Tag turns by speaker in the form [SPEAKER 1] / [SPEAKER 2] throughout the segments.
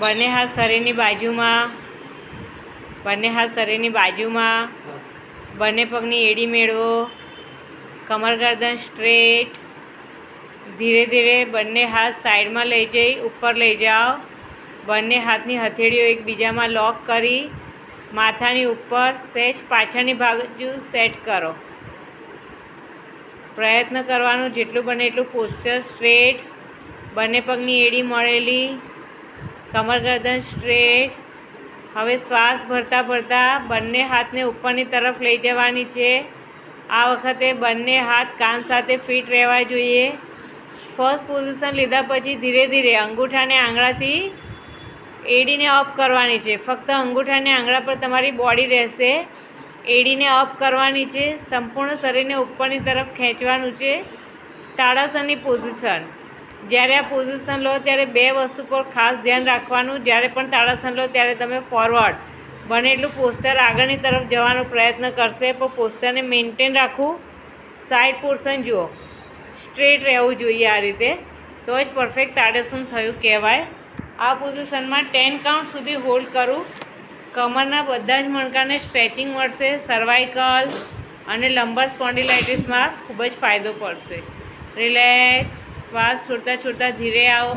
[SPEAKER 1] બંને હાથ શરીરની બાજુમાં, બંને હાથ શરીરની બાજુમાં, બંને પગની એડી મેળવો કમર ગરદન સ્ટ્રેટ. ધીરે ધીરે બંને હાથ સાઈડમાં લઈ જઈ, ઉપર લઈ જાઓ. બંને હાથની હથેળીઓ એકબીજામાં લોક કરી, માથાની ઉપર સહેજ પાછળની બાજુ સેટ કરો. પ્રયત્ન કરવાનો જેટલું બને એટલું પોસ્ચર સ્ટ્રેટ. બંને પગની એડી મળેલી. કમર ગરદન સ્ટ્રેટ. હવે શ્વાસ ભરતા ભરતા બંને હાથને ઉપરની તરફ લઈ જવાની છે. આ વખતે બંને હાથ કાન સાથે ફિટ રહેવા જોઈએ. ફર્સ્ટ પોઝિશન લીધા પછી ધીરે ધીરે અંગૂઠાને આંગળાથી એડીને અપ કરવાની છે. ફક્ત અંગૂઠાને આંગળા પર તમારી બોડી રહેશે. એડીને અપ કરવાની છે. સંપૂર્ણ શરીરને ઉપરની તરફ ખેંચવાનું છે. તાળાસનની પોઝિશન જ્યારે આ પોઝિશન લો ત્યારે બે વસ્તુ પર ખાસ ધ્યાન રાખવાનું, જ્યારે પણ તાળાસન લો ત્યારે તમે ફોરવર્ડ બને એટલું પોસ્ચર આગળની તરફ જવાનો પ્રયત્ન કરશે. પણ પોસ્ચરને મેન્ટેન રાખવું સાઈડ પોર્શન જુઓ સ્ટ્રેટ રહેવું જોઈએ આ રીતે. તો જ પરફેક્ટ તાળાસન થયું કહેવાય. આ પોઝિશનમાં ટેન કાઉન્ટ સુધી હોલ્ડ કરું. કમરના બધા જ મણકાને સ્ટ્રેચિંગ મળશે સર્વાઇકલ અને લંબર સ્પોન્ડિલાઇટિસમાં ખૂબ જ ફાયદો પડશે. રિલેક્સ શ્વાસ છોડતા છોડતા ધીરે આવો,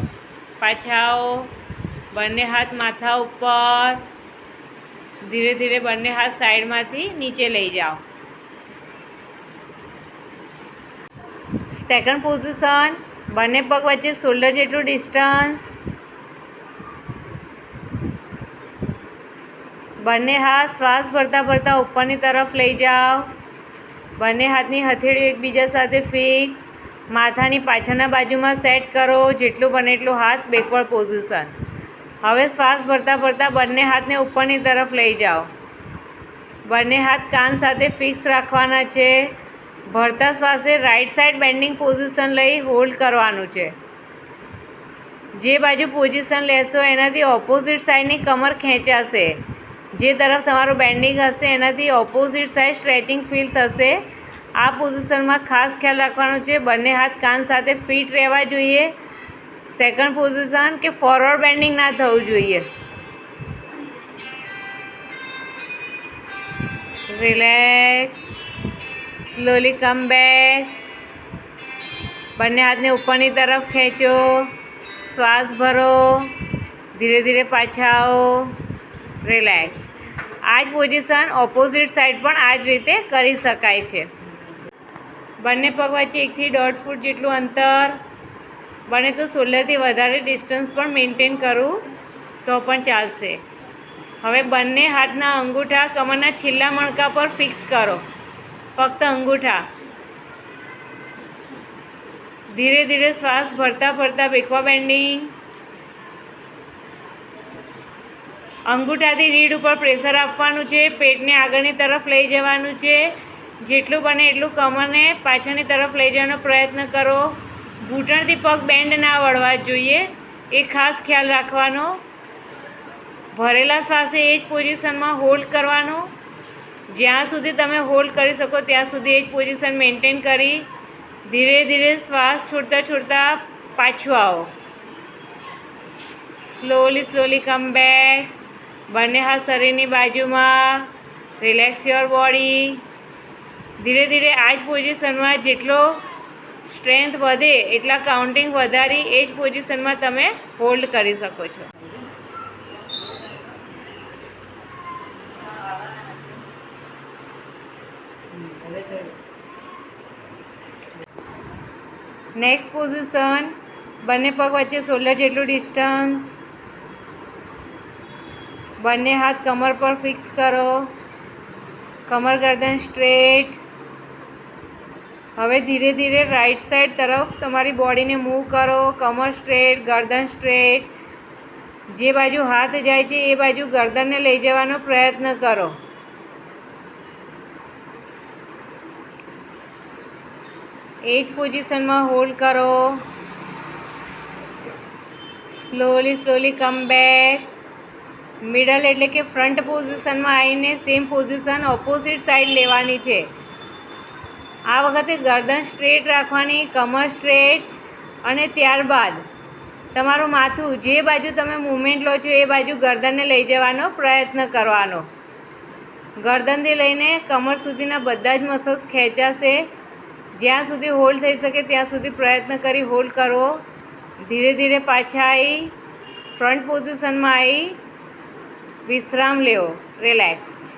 [SPEAKER 1] પાછા આવો, બંને હાથ માથા ઉપર. ધીરે ધીરે બંને હાથ સાઈડમાંથી નીચે લઈ જાઓ. સેકન્ડ પોઝિશન બંને પગ વચ્ચે શોલ્ડર જેટલું ડિસ્ટન્સ બંને હાથ શ્વાસ ભરતા ભરતા ઉપરની તરફ લઈ જાઓ. બંને હાથની હથેળીઓ એકબીજા સાથે ફિક્સ માથાની પાછળના બાજુમાં સેટ કરો, જેટલું બને એટલું હાથ બેકવર્ડ પોઝિશન હવે શ્વાસ ભરતા ભરતા બંને હાથને ઉપરની તરફ લઈ જાઓ. બંને હાથ કાન સાથે ફિક્સ રાખવાના છે. ભરતા શ્વાસે રાઈટ સાઈડ બેન્ડિંગ પોઝિશન લઈ હોલ્ડ કરવાનું છે. જે બાજુ પોઝિશન લેશો, એનાથી ઓપોઝિટ સાઈડની કમર ખેંચાશે. જે તરફ તમારું બેન્ડિંગ હશે, એનાથી ઓપોઝિટ સાઈડ સ્ટ્રેચિંગ ફીલ થશે. આ પોઝિશનમાં ખાસ ખ્યાલ રાખવાનો છે, બંને હાથ કાન સાથે ફિટ રહેવા જોઈએ. સેકન્ડ પોઝિશન કે ફોરવર્ડ બેન્ડિંગ ના થવું જોઈએ. રિલેક્સ સ્લોલી કમ બેક બંને હાથને ઉપરની તરફ ખેંચો. શ્વાસ ભરો. ધીરે ધીરે પાછા આવો. રિલેક્સ આ જ પોઝિશન ઓપોઝિટ સાઈડ પણ આ જ રીતે કરી શકાય છે. બંને પગ વચ્ચે એકથી દોઢ ફૂટ જેટલું અંતર. બને તો સોલરથી વધારે ડિસ્ટન્સ પણ મેન્ટેન કરું, તો પણ ચાલશે. હવે બંને હાથના અંગૂઠા કમરના છેલ્લા મણકા પર ફિક્સ કરો. ફક્ત અંગૂઠા. ધીરે ધીરે શ્વાસ ભરતા ભરતા બેકવા બેન્ડિંગ. અંગૂઠાથી રીઢ ઉપર પ્રેશર આપવાનું છે, પેટને આગળની તરફ લઈ જવાનું છે. જેટલું બને એટલું કમરને પાછળની તરફ લઈ જવાનો પ્રયત્ન કરો. ઘૂંટણથી પગ બેન્ડ ના વળવા જોઈએ. એ ખાસ ખ્યાલ રાખવાનો. ભરેલા શ્વાસે એ જ પોઝિશનમાં હોલ્ડ કરવાનો. જ્યાં સુધી તમે હોલ્ડ કરી શકો ત્યાં સુધી એ જ પોઝિશન મેન્ટેન કરી. ધીરે ધીરે શ્વાસ છોડતા છોડતા પાછું આવો. સ્લોલી સ્લોલી કમ બેક બંને હાથ શરીરની બાજુમાં. રિલેક્સ યોર બોડી ધીરે ધીરે આ જ પોઝિશનમાં જેટલો સ્ટ્રેન્થ વધે, એટલા કાઉન્ટિંગ વધારી, એ જ પોઝિશનમાં તમે હોલ્ડ કરી શકો છો. નેક્સ્ટ પોઝિશન બંને પગ વચ્ચે શોલ્ડર જેટલું ડિસ્ટન્સ બંને હાથ કમર પર ફિક્સ કરો. કમર ગરદન સ્ટ્રેટ હવે ધીરે ધીરે રાઈટ સાઈડ તરફ તમારી બોડીને મૂવ કરો, કમર સ્ટ્રેટ ગરદન સ્ટ્રેટ જે બાજુ હાથ જાય છે, એ બાજુ ગરદનને લઈ જવાનો પ્રયત્ન કરો. એ જ પોઝિશનમાં હોલ્ડ કરો. Slowly slowly come back middle એટલે કે ફ્રન્ટ પોઝિશનમાં આવીને સેમ પોઝિશન ઓપોઝિટ સાઈડ લેવાની છે. આ વખતે ગરદન સ્ટ્રેટ રાખવાની, કમર સ્ટ્રેટ અને ત્યારબાદ તમારું માથું, જે બાજુ તમે મૂવમેન્ટ લો છો એ બાજુ ગરદનને લઈ જવાનો પ્રયત્ન કરવાનો. ગરદનથી લઈને કમર સુધીના બધા જ મસલ્સ ખેંચાશે. જ્યાં સુધી હોલ્ડ થઈ શકે ત્યાં સુધી પ્રયત્ન કરી હોલ્ડ કરો. ધીરે ધીરે પાછા આવી ફ્રન્ટ પોઝિશનમાં આવી વિશ્રામ લેવો રિલેક્સ